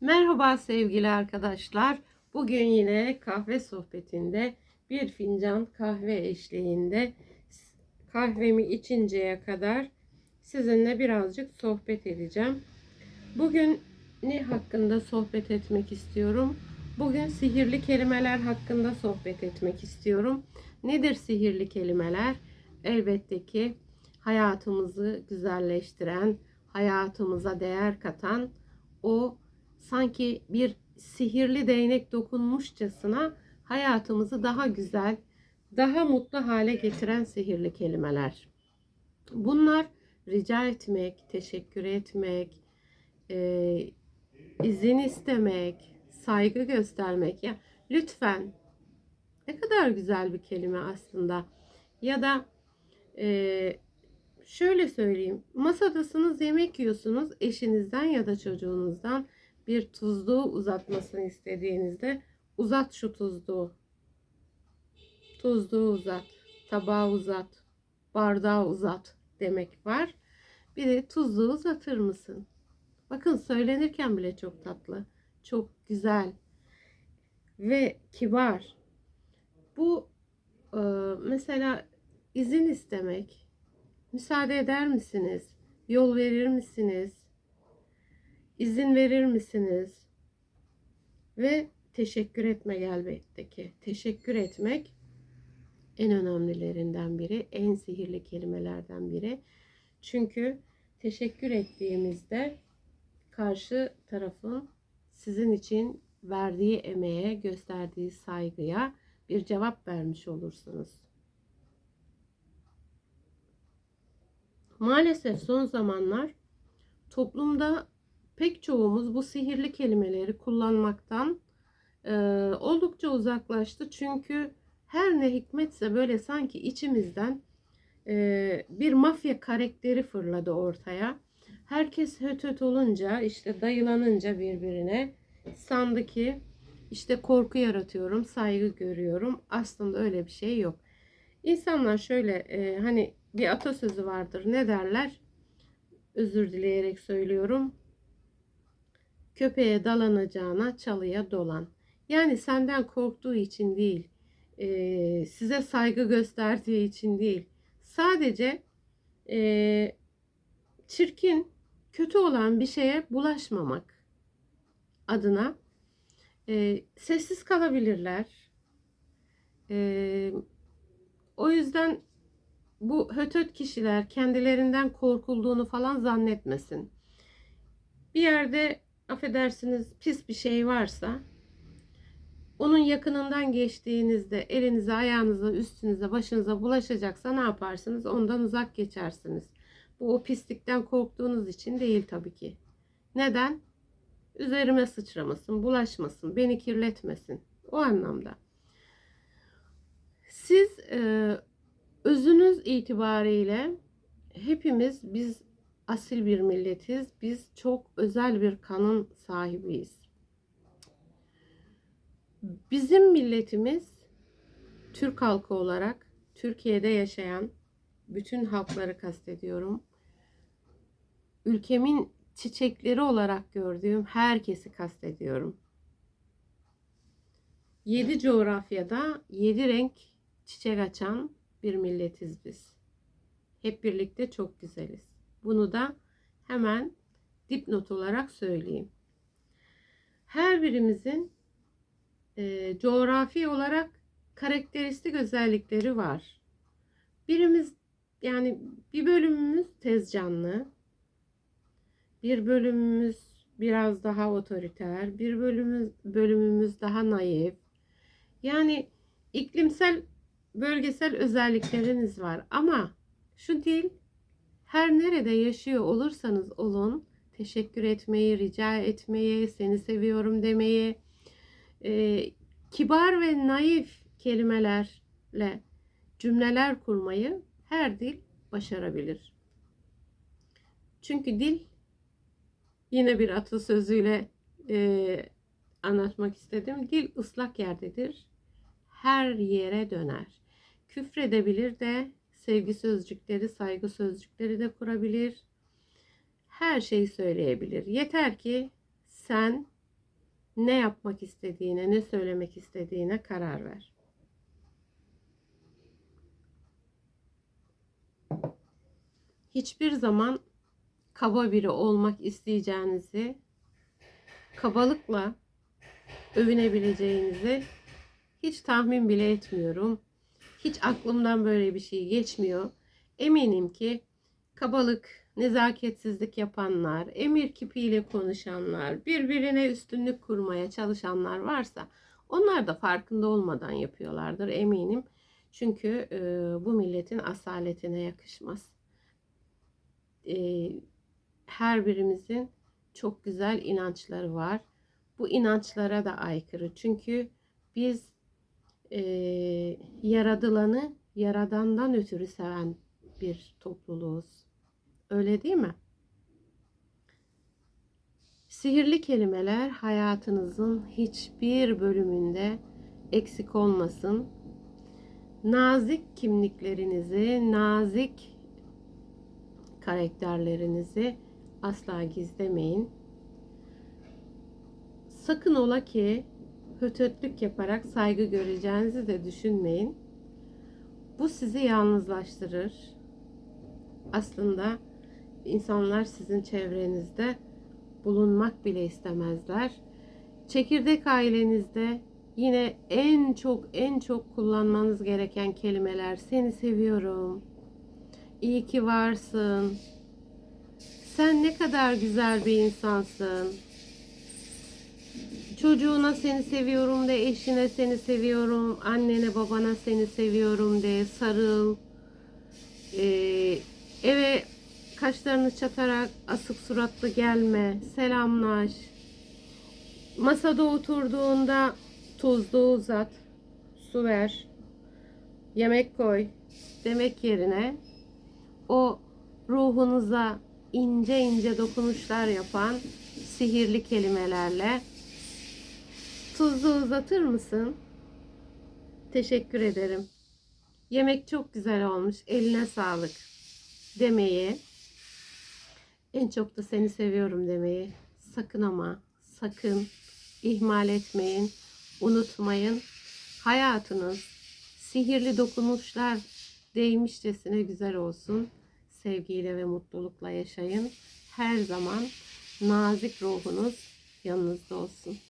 Merhaba sevgili arkadaşlar. Bugün yine kahve sohbetinde bir fincan kahve eşliğinde kahvemi içinceye kadar sizinle birazcık sohbet edeceğim. Bugün ne hakkında sohbet etmek istiyorum? Bugün sihirli kelimeler hakkında sohbet etmek istiyorum. Nedir sihirli kelimeler? Elbette ki hayatımızı güzelleştiren, hayatımıza değer katan o sanki bir sihirli değnek dokunmuşçasına hayatımızı daha güzel, daha mutlu hale getiren sihirli kelimeler. Bunlar rica etmek, teşekkür etmek, e, izin istemek, saygı göstermek. Ya lütfen ne kadar güzel bir kelime aslında. Ya da e, şöyle söyleyeyim. Masadasınız yemek yiyorsunuz eşinizden ya da çocuğunuzdan bir tuzluğu uzatmasını istediğinizde uzat şu tuzluğu. Tuzluğu uzat, tabağı uzat, bardağı uzat demek var. Bir de tuzluğu uzatır mısın? Bakın söylenirken bile çok tatlı, çok güzel ve kibar. Bu e, mesela izin istemek, müsaade eder misiniz? Yol verir misiniz? İzin verir misiniz? Ve teşekkür etmek elbette ki. Teşekkür etmek en önemlilerinden biri, en sihirli kelimelerden biri. Çünkü teşekkür ettiğimizde karşı tarafın sizin için verdiği emeğe, gösterdiği saygıya bir cevap vermiş olursunuz. Maalesef son zamanlar toplumda pek çoğumuz bu sihirli kelimeleri kullanmaktan e, oldukça uzaklaştı. Çünkü her ne hikmetse böyle sanki içimizden e, bir mafya karakteri fırladı ortaya. Herkes höt höt olunca işte dayılanınca birbirine sandı ki işte korku yaratıyorum, saygı görüyorum. Aslında öyle bir şey yok. İnsanlar şöyle e, hani bir atasözü vardır. Ne derler? Özür dileyerek söylüyorum. Köpeğe dalanacağına çalıya dolan. Yani senden korktuğu için değil, e, size saygı gösterdiği için değil. Sadece e, çirkin, kötü olan bir şeye bulaşmamak adına e, sessiz kalabilirler. E, o yüzden bu hötöt kişiler kendilerinden korkulduğunu falan zannetmesin. Bir yerde affedersiniz pis bir şey varsa onun yakınından geçtiğinizde elinize, ayağınıza, üstünüze, başınıza bulaşacaksa ne yaparsınız? Ondan uzak geçersiniz. Bu o pislikten korktuğunuz için değil tabii ki. Neden? Üzerime sıçramasın, bulaşmasın, beni kirletmesin. O anlamda. Siz e, özünüz itibariyle hepimiz biz asil bir milletiz. Biz çok özel bir kanın sahibiyiz. Bizim milletimiz Türk halkı olarak Türkiye'de yaşayan bütün halkları kastediyorum. Ülkemin çiçekleri olarak gördüğüm herkesi kastediyorum. Yedi coğrafyada yedi renk çiçek açan bir milletiz biz. Hep birlikte çok güzeliz. Bunu da hemen dipnot olarak söyleyeyim. Her birimizin e, coğrafi olarak karakteristik özellikleri var. Birimiz yani bir bölümümüz tez canlı, bir bölümümüz biraz daha otoriter, bir bölümümüz bölümümüz daha naif. Yani iklimsel bölgesel özellikleriniz var ama şu dil her nerede yaşıyor olursanız olun teşekkür etmeyi, rica etmeyi, seni seviyorum demeyi, e, kibar ve naif kelimelerle cümleler kurmayı her dil başarabilir. Çünkü dil yine bir atasözüyle e, anlatmak istedim. Dil ıslak yerdedir. Her yere döner. Küfredebilir de sevgi sözcükleri, saygı sözcükleri de kurabilir. Her şeyi söyleyebilir. Yeter ki sen ne yapmak istediğine, ne söylemek istediğine karar ver. Hiçbir zaman kaba biri olmak isteyeceğinizi, kabalıkla övünebileceğinizi hiç tahmin bile etmiyorum. Hiç aklımdan böyle bir şey geçmiyor. Eminim ki kabalık, nezaketsizlik yapanlar, emir kipiyle konuşanlar, birbirine üstünlük kurmaya çalışanlar varsa onlar da farkında olmadan yapıyorlardır eminim. Çünkü e, bu milletin asaletine yakışmaz. E, her birimizin çok güzel inançları var. Bu inançlara da aykırı. Çünkü biz e, yaradılanı yaradandan ötürü seven bir topluluğuz. Öyle değil mi? Sihirli kelimeler hayatınızın hiçbir bölümünde eksik olmasın. Nazik kimliklerinizi, nazik karakterlerinizi asla gizlemeyin. Sakın ola ki hötötlük yaparak saygı göreceğinizi de düşünmeyin. Bu sizi yalnızlaştırır. Aslında insanlar sizin çevrenizde bulunmak bile istemezler. Çekirdek ailenizde yine en çok en çok kullanmanız gereken kelimeler seni seviyorum. İyi ki varsın. Sen ne kadar güzel bir insansın. Çocuğuna seni seviyorum de, eşine seni seviyorum, annene babana seni seviyorum de, sarıl. Ee, eve kaşlarını çatarak asık suratlı gelme, selamlaş. Masada oturduğunda tuzlu uzat, su ver, yemek koy demek yerine o ruhunuza ince ince dokunuşlar yapan sihirli kelimelerle tuzlu uzatır mısın? Teşekkür ederim. Yemek çok güzel olmuş. Eline sağlık demeyi en çok da seni seviyorum demeyi sakın ama sakın ihmal etmeyin. Unutmayın. Hayatınız sihirli dokunuşlar değmişçesine güzel olsun. Sevgiyle ve mutlulukla yaşayın. Her zaman nazik ruhunuz yanınızda olsun.